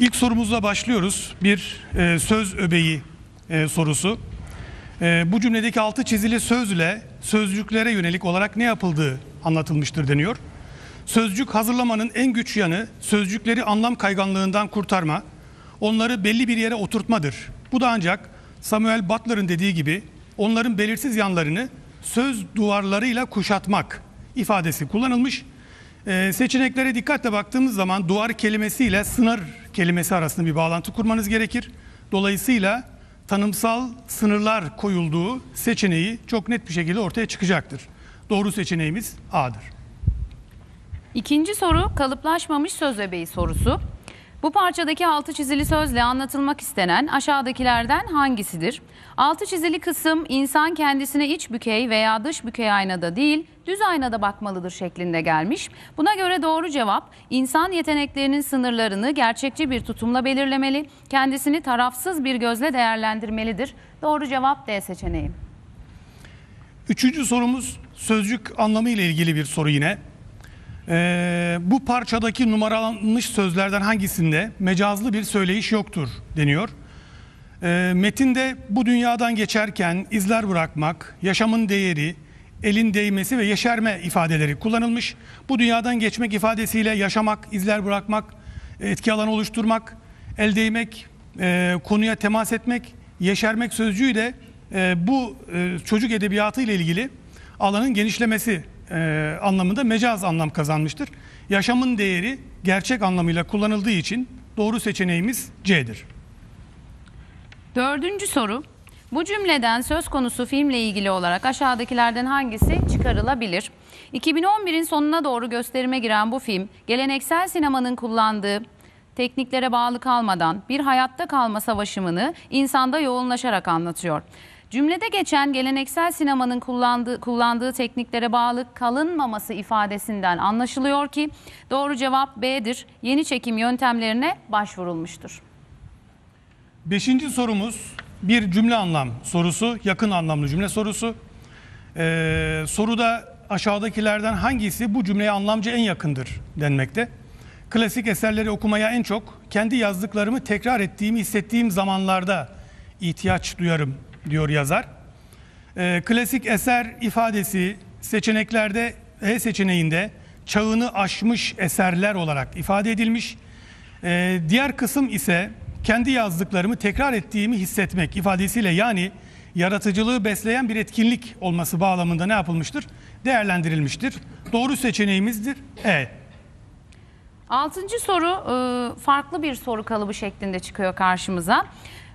İlk sorumuzla başlıyoruz. Bir e, söz öbeği e, sorusu. E, bu cümledeki altı çizili sözle sözcüklere yönelik olarak ne yapıldığı anlatılmıştır deniyor. Sözcük hazırlamanın en güç yanı sözcükleri anlam kayganlığından kurtarma, onları belli bir yere oturtmadır. Bu da ancak Samuel Butler'ın dediği gibi onların belirsiz yanlarını söz duvarlarıyla kuşatmak ifadesi kullanılmış. Ee, seçeneklere dikkatle baktığımız zaman duvar kelimesiyle sınır kelimesi arasında bir bağlantı kurmanız gerekir. Dolayısıyla tanımsal sınırlar koyulduğu seçeneği çok net bir şekilde ortaya çıkacaktır. Doğru seçeneğimiz A'dır. İkinci soru kalıplaşmamış söz öbeği sorusu. Bu parçadaki altı çizili sözle anlatılmak istenen aşağıdakilerden hangisidir? Altı çizili kısım insan kendisine iç bükey veya dış bükey aynada değil, düz aynada bakmalıdır şeklinde gelmiş. Buna göre doğru cevap insan yeteneklerinin sınırlarını gerçekçi bir tutumla belirlemeli, kendisini tarafsız bir gözle değerlendirmelidir. Doğru cevap D seçeneği. Üçüncü sorumuz sözcük anlamı ile ilgili bir soru yine. Ee, bu parçadaki numaralanmış sözlerden hangisinde mecazlı bir söyleyiş yoktur deniyor. Ee, metinde bu dünyadan geçerken izler bırakmak, yaşamın değeri, elin değmesi ve yeşerme ifadeleri kullanılmış. Bu dünyadan geçmek ifadesiyle yaşamak, izler bırakmak, etki alanı oluşturmak, el değmek, e, konuya temas etmek, yeşermek sözcüğü de e, bu e, çocuk edebiyatı ile ilgili alanın genişlemesi e, anlamında mecaz anlam kazanmıştır. Yaşamın değeri gerçek anlamıyla kullanıldığı için doğru seçeneğimiz C'dir. Dördüncü soru. Bu cümleden söz konusu filmle ilgili olarak aşağıdakilerden hangisi çıkarılabilir? 2011'in sonuna doğru gösterime giren bu film, geleneksel sinemanın kullandığı tekniklere bağlı kalmadan bir hayatta kalma savaşımını insanda yoğunlaşarak anlatıyor. Cümlede geçen geleneksel sinemanın kullandığı, kullandığı tekniklere bağlı kalınmaması ifadesinden anlaşılıyor ki doğru cevap B'dir. Yeni çekim yöntemlerine başvurulmuştur. Beşinci sorumuz bir cümle anlam sorusu, yakın anlamlı cümle sorusu. Ee, soruda aşağıdakilerden hangisi bu cümleye anlamca en yakındır denmekte. Klasik eserleri okumaya en çok kendi yazdıklarımı tekrar ettiğimi hissettiğim zamanlarda ihtiyaç duyarım diyor yazar. Ee, klasik eser ifadesi seçeneklerde E seçeneğinde çağını aşmış eserler olarak ifade edilmiş. Ee, diğer kısım ise kendi yazdıklarımı tekrar ettiğimi hissetmek ifadesiyle yani yaratıcılığı besleyen bir etkinlik olması bağlamında ne yapılmıştır? Değerlendirilmiştir. Doğru seçeneğimizdir E. Altıncı soru e, farklı bir soru kalıbı şeklinde çıkıyor karşımıza.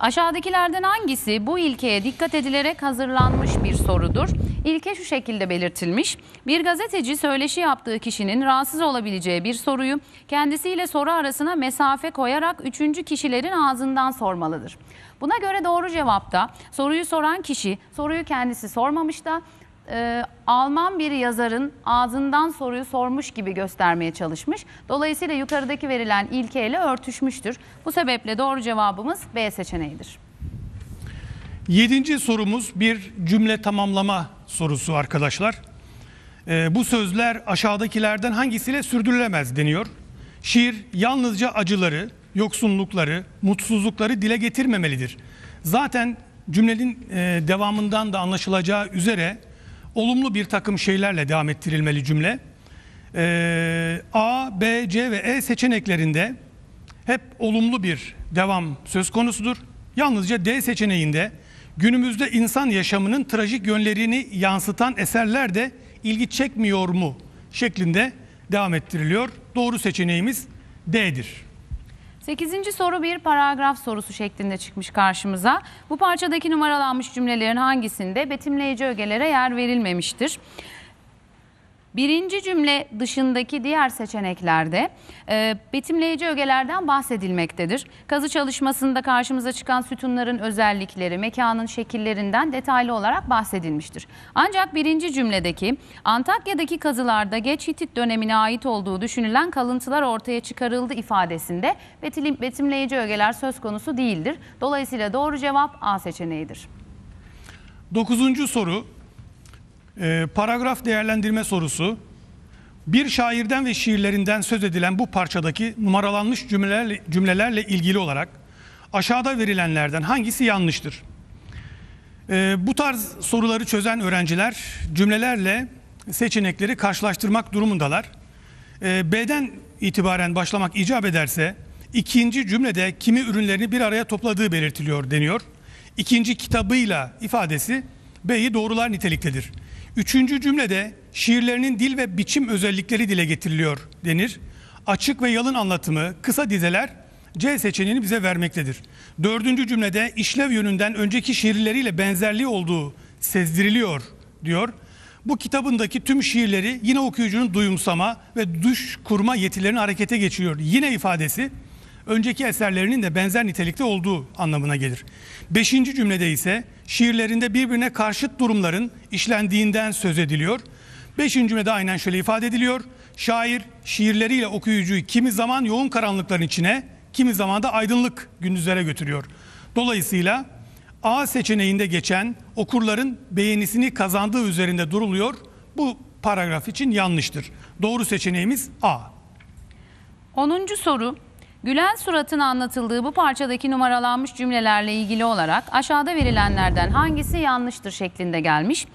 Aşağıdakilerden hangisi bu ilkeye dikkat edilerek hazırlanmış bir sorudur? İlke şu şekilde belirtilmiş. Bir gazeteci söyleşi yaptığı kişinin rahatsız olabileceği bir soruyu kendisiyle soru arasına mesafe koyarak üçüncü kişilerin ağzından sormalıdır. Buna göre doğru cevapta soruyu soran kişi soruyu kendisi sormamış da e, Alman bir yazarın ağzından soruyu sormuş gibi göstermeye çalışmış. Dolayısıyla yukarıdaki verilen ilkeyle örtüşmüştür. Bu sebeple doğru cevabımız B seçeneğidir. Yedinci sorumuz bir cümle tamamlama sorusu arkadaşlar. Ee, bu sözler aşağıdakilerden hangisiyle sürdürülemez deniyor. Şiir yalnızca acıları, yoksunlukları, mutsuzlukları dile getirmemelidir. Zaten cümlenin e, devamından da anlaşılacağı üzere olumlu bir takım şeylerle devam ettirilmeli cümle. Ee, A, B, C ve E seçeneklerinde hep olumlu bir devam söz konusudur. Yalnızca D seçeneğinde günümüzde insan yaşamının trajik yönlerini yansıtan eserler de ilgi çekmiyor mu şeklinde devam ettiriliyor. Doğru seçeneğimiz D'dir. Sekizinci soru bir paragraf sorusu şeklinde çıkmış karşımıza. Bu parçadaki numaralanmış cümlelerin hangisinde betimleyici ögelere yer verilmemiştir? Birinci cümle dışındaki diğer seçeneklerde e, betimleyici ögelerden bahsedilmektedir. Kazı çalışmasında karşımıza çıkan sütunların özellikleri, mekanın şekillerinden detaylı olarak bahsedilmiştir. Ancak birinci cümledeki Antakya'daki kazılarda geç Hitit dönemine ait olduğu düşünülen kalıntılar ortaya çıkarıldı ifadesinde betimleyici ögeler söz konusu değildir. Dolayısıyla doğru cevap A seçeneğidir. Dokuzuncu soru e, paragraf değerlendirme sorusu. Bir şairden ve şiirlerinden söz edilen bu parçadaki numaralanmış cümlelerle, cümlelerle ilgili olarak aşağıda verilenlerden hangisi yanlıştır? Ee, bu tarz soruları çözen öğrenciler cümlelerle seçenekleri karşılaştırmak durumundalar. Ee, B'den itibaren başlamak icap ederse ikinci cümlede kimi ürünlerini bir araya topladığı belirtiliyor deniyor. İkinci kitabıyla ifadesi B'yi doğrular niteliktedir. Üçüncü cümlede şiirlerinin dil ve biçim özellikleri dile getiriliyor denir. Açık ve yalın anlatımı, kısa dizeler C seçeneğini bize vermektedir. Dördüncü cümlede işlev yönünden önceki şiirleriyle benzerliği olduğu sezdiriliyor diyor. Bu kitabındaki tüm şiirleri yine okuyucunun duyumsama ve düş kurma yetilerini harekete geçiriyor. Yine ifadesi önceki eserlerinin de benzer nitelikte olduğu anlamına gelir. Beşinci cümlede ise şiirlerinde birbirine karşıt durumların işlendiğinden söz ediliyor. Beşinci cümlede aynen şöyle ifade ediliyor. Şair şiirleriyle okuyucuyu kimi zaman yoğun karanlıkların içine, kimi zaman da aydınlık gündüzlere götürüyor. Dolayısıyla A seçeneğinde geçen okurların beğenisini kazandığı üzerinde duruluyor. Bu paragraf için yanlıştır. Doğru seçeneğimiz A. 10. soru. Gülen suratın anlatıldığı bu parçadaki numaralanmış cümlelerle ilgili olarak aşağıda verilenlerden hangisi yanlıştır şeklinde gelmiş.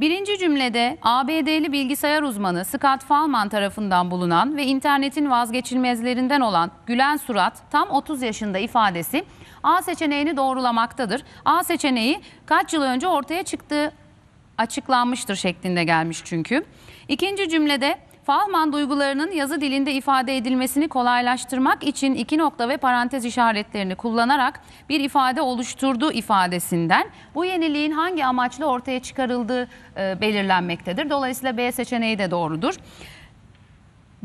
Birinci cümlede ABD'li bilgisayar uzmanı Scott Fahlman tarafından bulunan ve internetin vazgeçilmezlerinden olan gülen surat tam 30 yaşında ifadesi A seçeneğini doğrulamaktadır. A seçeneği kaç yıl önce ortaya çıktığı açıklanmıştır şeklinde gelmiş çünkü. İkinci cümlede Fahlman duygularının yazı dilinde ifade edilmesini kolaylaştırmak için iki nokta ve parantez işaretlerini kullanarak bir ifade oluşturduğu ifadesinden bu yeniliğin hangi amaçla ortaya çıkarıldığı e, belirlenmektedir. Dolayısıyla B seçeneği de doğrudur.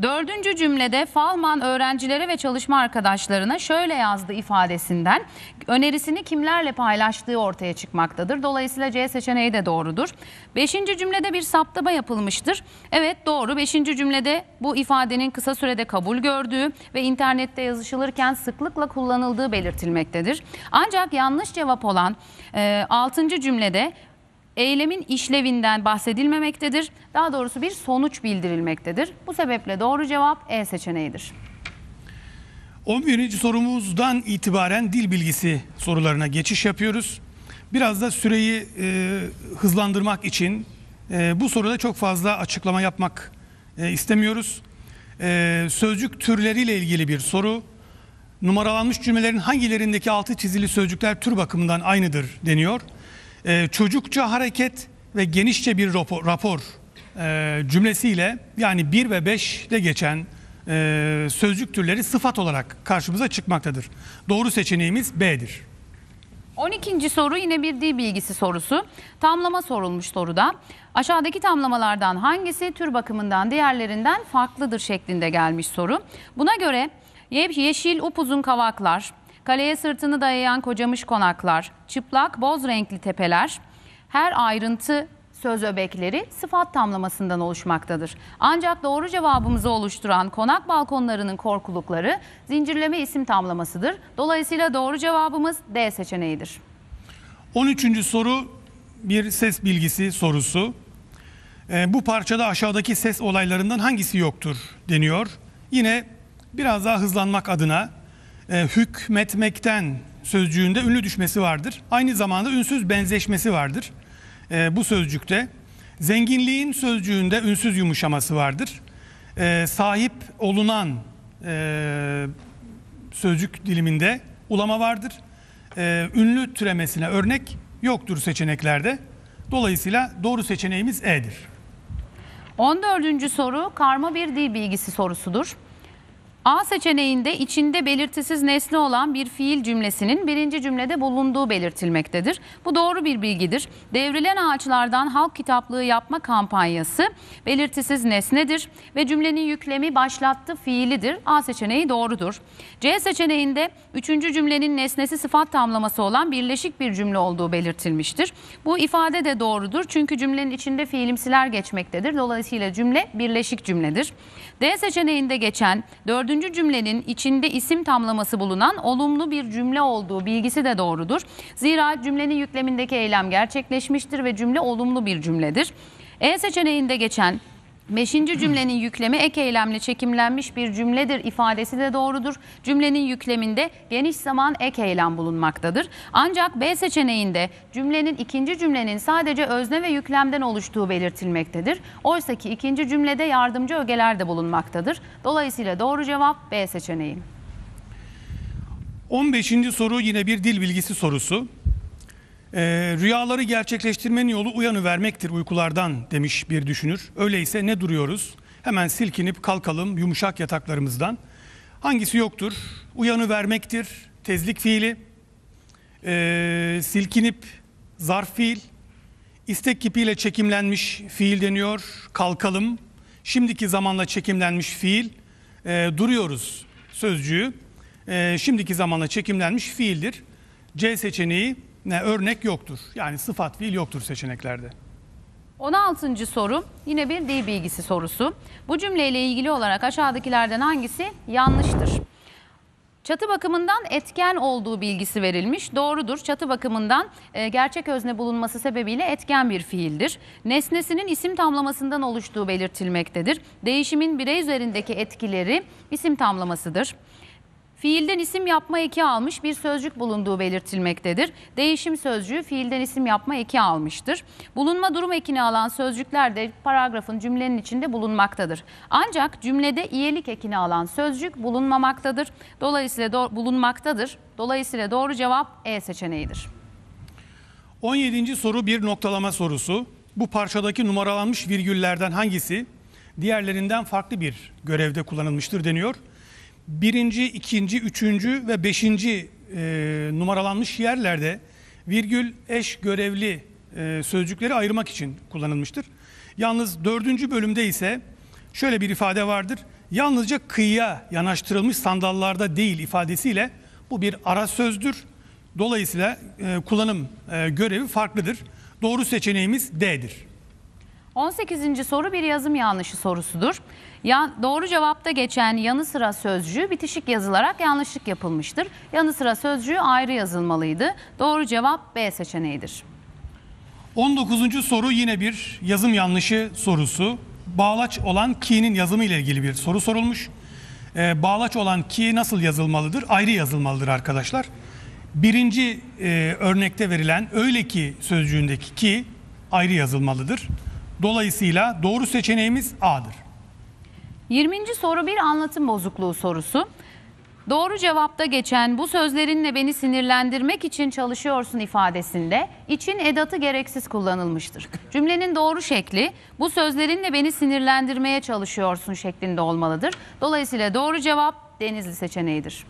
Dördüncü cümlede Falman öğrencilere ve çalışma arkadaşlarına şöyle yazdı ifadesinden önerisini kimlerle paylaştığı ortaya çıkmaktadır. Dolayısıyla C seçeneği de doğrudur. Beşinci cümlede bir saptama yapılmıştır. Evet doğru. Beşinci cümlede bu ifadenin kısa sürede kabul gördüğü ve internette yazışılırken sıklıkla kullanıldığı belirtilmektedir. Ancak yanlış cevap olan e, altıncı cümlede eylemin işlevinden bahsedilmemektedir. Daha doğrusu bir sonuç bildirilmektedir. Bu sebeple doğru cevap E seçeneğidir. 11. sorumuzdan itibaren dil bilgisi sorularına geçiş yapıyoruz. Biraz da süreyi e, hızlandırmak için e, bu soruda çok fazla açıklama yapmak e, istemiyoruz. E, sözcük türleriyle ilgili bir soru. Numaralanmış cümlelerin hangilerindeki altı çizili sözcükler tür bakımından aynıdır deniyor. E, çocukça hareket ve genişçe bir rapor, rapor e, cümlesiyle yani 1 ve 5'te geçen e, sözcük türleri sıfat olarak karşımıza çıkmaktadır. Doğru seçeneğimiz B'dir. 12. soru yine bir dil bilgisi sorusu. Tamlama sorulmuş soruda. Aşağıdaki tamlamalardan hangisi tür bakımından diğerlerinden farklıdır şeklinde gelmiş soru. Buna göre ye- yeşil upuzun kavaklar, kaleye sırtını dayayan kocamış konaklar, çıplak boz renkli tepeler, her ayrıntı söz öbekleri sıfat tamlamasından oluşmaktadır. Ancak doğru cevabımızı oluşturan konak balkonlarının korkulukları zincirleme isim tamlamasıdır. Dolayısıyla doğru cevabımız D seçeneğidir. 13. soru bir ses bilgisi sorusu. Ee, bu parçada aşağıdaki ses olaylarından hangisi yoktur deniyor. Yine biraz daha hızlanmak adına e, hükmetmekten sözcüğünde ünlü düşmesi vardır. Aynı zamanda ünsüz benzeşmesi vardır e, bu sözcükte. Zenginliğin sözcüğünde ünsüz yumuşaması vardır. E, sahip olunan e, sözcük diliminde ulama vardır. Ee, ünlü türemesine örnek yoktur seçeneklerde. Dolayısıyla doğru seçeneğimiz E'dir. 14. soru karma bir dil bilgisi sorusudur. A seçeneğinde içinde belirtisiz nesne olan bir fiil cümlesinin birinci cümlede bulunduğu belirtilmektedir. Bu doğru bir bilgidir. Devrilen ağaçlardan halk kitaplığı yapma kampanyası belirtisiz nesnedir ve cümlenin yüklemi başlattı fiilidir. A seçeneği doğrudur. C seçeneğinde üçüncü cümlenin nesnesi sıfat tamlaması olan birleşik bir cümle olduğu belirtilmiştir. Bu ifade de doğrudur çünkü cümlenin içinde fiilimsiler geçmektedir. Dolayısıyla cümle birleşik cümledir. D seçeneğinde geçen dördüncü cümlenin içinde isim tamlaması bulunan olumlu bir cümle olduğu bilgisi de doğrudur. Zira cümlenin yüklemindeki eylem gerçekleşmiştir ve cümle olumlu bir cümledir. E seçeneğinde geçen Beşinci cümlenin yüklemi ek eylemle çekimlenmiş bir cümledir ifadesi de doğrudur. Cümlenin yükleminde geniş zaman ek eylem bulunmaktadır. Ancak B seçeneğinde cümlenin ikinci cümlenin sadece özne ve yüklemden oluştuğu belirtilmektedir. Oysa ki ikinci cümlede yardımcı ögeler de bulunmaktadır. Dolayısıyla doğru cevap B seçeneği. 15. soru yine bir dil bilgisi sorusu. Ee, rüyaları gerçekleştirmenin yolu uyanı vermektir uykulardan demiş bir düşünür. Öyleyse ne duruyoruz? Hemen silkinip kalkalım yumuşak yataklarımızdan. Hangisi yoktur? Uyanı vermektir tezlik fiili. Ee, silkinip zarf fiil. İstek kipiyle çekimlenmiş fiil deniyor. Kalkalım. Şimdiki zamanla çekimlenmiş fiil. Ee, duruyoruz sözcüğü. Ee, şimdiki zamanla çekimlenmiş fiildir. C seçeneği ne örnek yoktur. Yani sıfat fiil yoktur seçeneklerde. 16. soru yine bir dil bilgisi sorusu. Bu cümleyle ilgili olarak aşağıdakilerden hangisi yanlıştır? Çatı bakımından etken olduğu bilgisi verilmiş. Doğrudur. Çatı bakımından e, gerçek özne bulunması sebebiyle etken bir fiildir. Nesnesinin isim tamlamasından oluştuğu belirtilmektedir. Değişimin birey üzerindeki etkileri isim tamlamasıdır. Fiilden isim yapma eki almış bir sözcük bulunduğu belirtilmektedir. Değişim sözcüğü fiilden isim yapma eki almıştır. Bulunma durum ekini alan sözcükler de paragrafın cümlenin içinde bulunmaktadır. Ancak cümlede iyelik ekini alan sözcük bulunmamaktadır. Dolayısıyla do- bulunmaktadır. Dolayısıyla doğru cevap E seçeneğidir. 17. soru bir noktalama sorusu. Bu parçadaki numaralanmış virgüllerden hangisi diğerlerinden farklı bir görevde kullanılmıştır deniyor. Birinci, ikinci, üçüncü ve beşinci e, numaralanmış yerlerde virgül eş görevli e, sözcükleri ayırmak için kullanılmıştır. Yalnız dördüncü bölümde ise şöyle bir ifade vardır. Yalnızca kıyıya yanaştırılmış sandallarda değil ifadesiyle bu bir ara sözdür. Dolayısıyla e, kullanım e, görevi farklıdır. Doğru seçeneğimiz D'dir. 18. soru bir yazım yanlışı sorusudur. Ya, doğru cevapta geçen yanı sıra sözcüğü bitişik yazılarak yanlışlık yapılmıştır. Yanı sıra sözcüğü ayrı yazılmalıydı. Doğru cevap B seçeneğidir. 19. soru yine bir yazım yanlışı sorusu. Bağlaç olan ki'nin yazımı ile ilgili bir soru sorulmuş. Ee, bağlaç olan ki nasıl yazılmalıdır? Ayrı yazılmalıdır arkadaşlar. Birinci e, örnekte verilen öyle ki sözcüğündeki ki ayrı yazılmalıdır. Dolayısıyla doğru seçeneğimiz A'dır. 20. soru bir anlatım bozukluğu sorusu. Doğru cevapta geçen bu sözlerinle beni sinirlendirmek için çalışıyorsun ifadesinde için edatı gereksiz kullanılmıştır. Cümlenin doğru şekli bu sözlerinle beni sinirlendirmeye çalışıyorsun şeklinde olmalıdır. Dolayısıyla doğru cevap Denizli seçeneğidir.